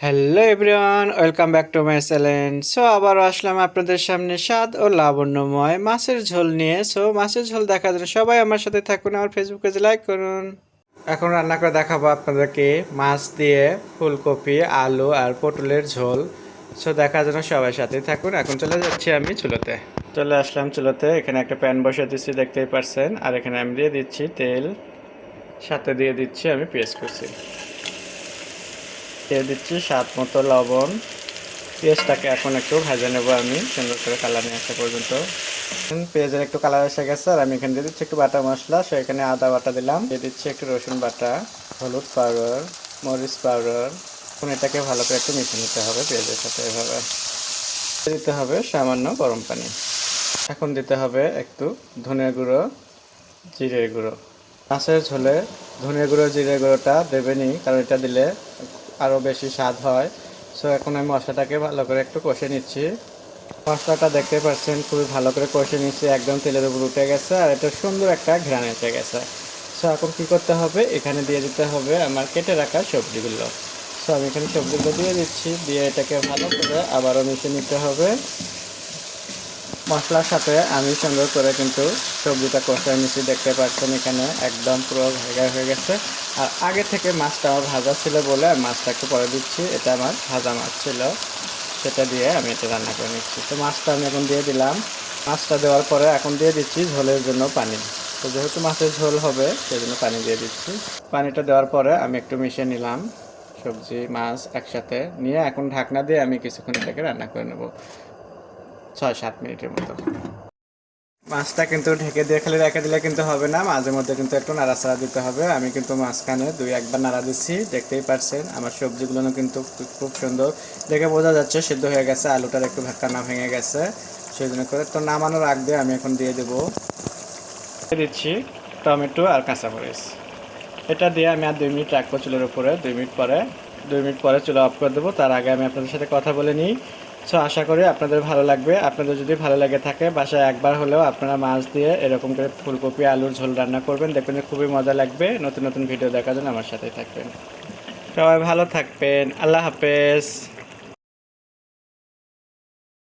Hello everyone welcome back to my channel so আবারও আসলাম আপনাদের সামনে স্বাদ ও লাবণ্যময় মাছের ঝোল নিয়ে। সো মাছের ঝোল দেখার জন্য সবাই আমার সাথে থাকুন, আমার ফেসবুক পেজে লাইক করুন। এখন রান্না করে দেখাবো আপনাদেরকে মাছ দিয়ে ফুলকপি, আলু আর পটলের ঝোল। সো দেখার জন্য সবাই সাথে থাকুন। এখন চলে যাচ্ছি আমি চুলোতে। চলে আসলাম চুলোতে। এখানে একটা প্যান বসিয়ে দিচ্ছি, দেখতেই পারছেন। আর এখানে আমি দিয়ে দিচ্ছি তেল। সাথে দিয়ে দিচ্ছি আমি পেস্ট করছি দিয়ে দিচ্ছি স্বাদ মতো লবণ। পেঁয়াজটাকে এখন একটু ভেজে নেব আমি, সুন্দর করে কালার নিয়ে আসা পর্যন্ত। পেঁয়াজের একটু কালার এসে গেছে, আর আমি এখানে দিয়ে দিচ্ছি একটু বাটা মশলা। সো এখানে আদা বাটা দিলাম, দিয়ে দিচ্ছি একটু রসুন বাটা, হলুদ পাউডার, মরিচ পাউডার। এখন এটাকে ভালো করে একটু মিশিয়ে নিতে হবে পেঁয়াজের সাথে এভাবে। দিতে হবে সামান্য গরম পানি। এখন দিতে হবে একটু ধনের গুঁড়ো, জিরের গুঁড়ো। মাছের ঝোলে ধনিয়া গুঁড়ো জিরে গুঁড়োটা দেবেনই, কারণ এটা দিলে আরও বেশি স্বাদ হয়। সো এখন আমি মশলাটাকে ভালো করে একটু কষে নিচ্ছি। মশলাটা দেখতে পাচ্ছেন, খুবই ভালো করে কষে নিচ্ছি। একদম তেলের উপর উঠে গেছে আর এটা সুন্দর একটা ঘ্রাণ এসে গেছে। সো এখন কী করতে হবে? এখানে দিয়ে দিতে হবে আমার কেটে রাখা সবজিগুলো। সো আমি এখানে সবজিগুলো দিয়ে দিচ্ছি। দিয়ে এটাকে ভালো করে আবারও মিশিয়ে নিতে হবে। মশলার সাথে আমি সুন্দর করে কিন্তু সবজিটা কষায় নিচ্ছি দেখতে পাচ্ছেন এখানে একদম পুরো ভেগা হয়ে গেছে। আর আগে থেকে মাছটা আমার ভাজা ছিল বলে মাছটা একটু পরে দিচ্ছি। এটা আমার ভাজা মাছ ছিল। সেটা দিয়ে আমি এটা রান্না করে নিচ্ছি। তো মাছটা আমি এখন দিয়ে দিলাম। মাছটা দেওয়ার পরে এখন দিয়ে দিচ্ছি ঝোলের জন্য পানি। তো যেহেতু মাছের ঝোল হবে সেই জন্য পানি দিয়ে দিচ্ছি। পানিটা দেওয়ার পরে আমি একটু মিশিয়ে নিলাম সবজি, মাছ একসাথে। নিয়ে এখন ঢাকনা দিয়ে আমি কিছুক্ষণ এটাকে রান্না করে নেব। ছয়, সাত মিনিটের মতো। মাছটা কিন্তু ঢেকে দিয়ে খালি রেখে দিলে কিন্তু হবে না, মাঝে মধ্যে কিন্তু একটু নাড়াচাড়া দিতে হবে। আমি কিন্তু মাঝখানে দুই, একবার নাড়া দিচ্ছি, দেখতেই পারছেন, আমার সবজিগুলো কিন্তু খুব সুন্দর। দেখে বোঝা যাচ্ছে সিদ্ধ হয়ে গেছে, আলুটার একটু না ভেঙে গেছে সেই জন্য করে তো নামানোর আগ দিয়ে আমি এখন দিয়ে দেবো। দিচ্ছি টমেটো আর কাঁচামরিচ। এটা দিয়ে আমি আর দুই মিনিট রাখব চুলের উপরে, দুই মিনিট পরে, দুই মিনিট পরে চুলা অফ করে দেবো। তার আগে আমি আপনাদের সাথে কথা বলে নিই সো আশা করি আপনাদের ভালো লাগবে। আপনাদের যদি ভালো লাগে থাকে, বাসায় একবার হলেও আপনারা মাছ দিয়ে এরকম করে ফুলকপি, আলুর ঝোল রান্না করবেন। দেখবেন খুবই মজা লাগবে। নতুন নতুন ভিডিও দেখার জন্য আমার সাথেই থাকবেন। সবাই ভালো থাকবেন। আল্লাহ হাফেজ।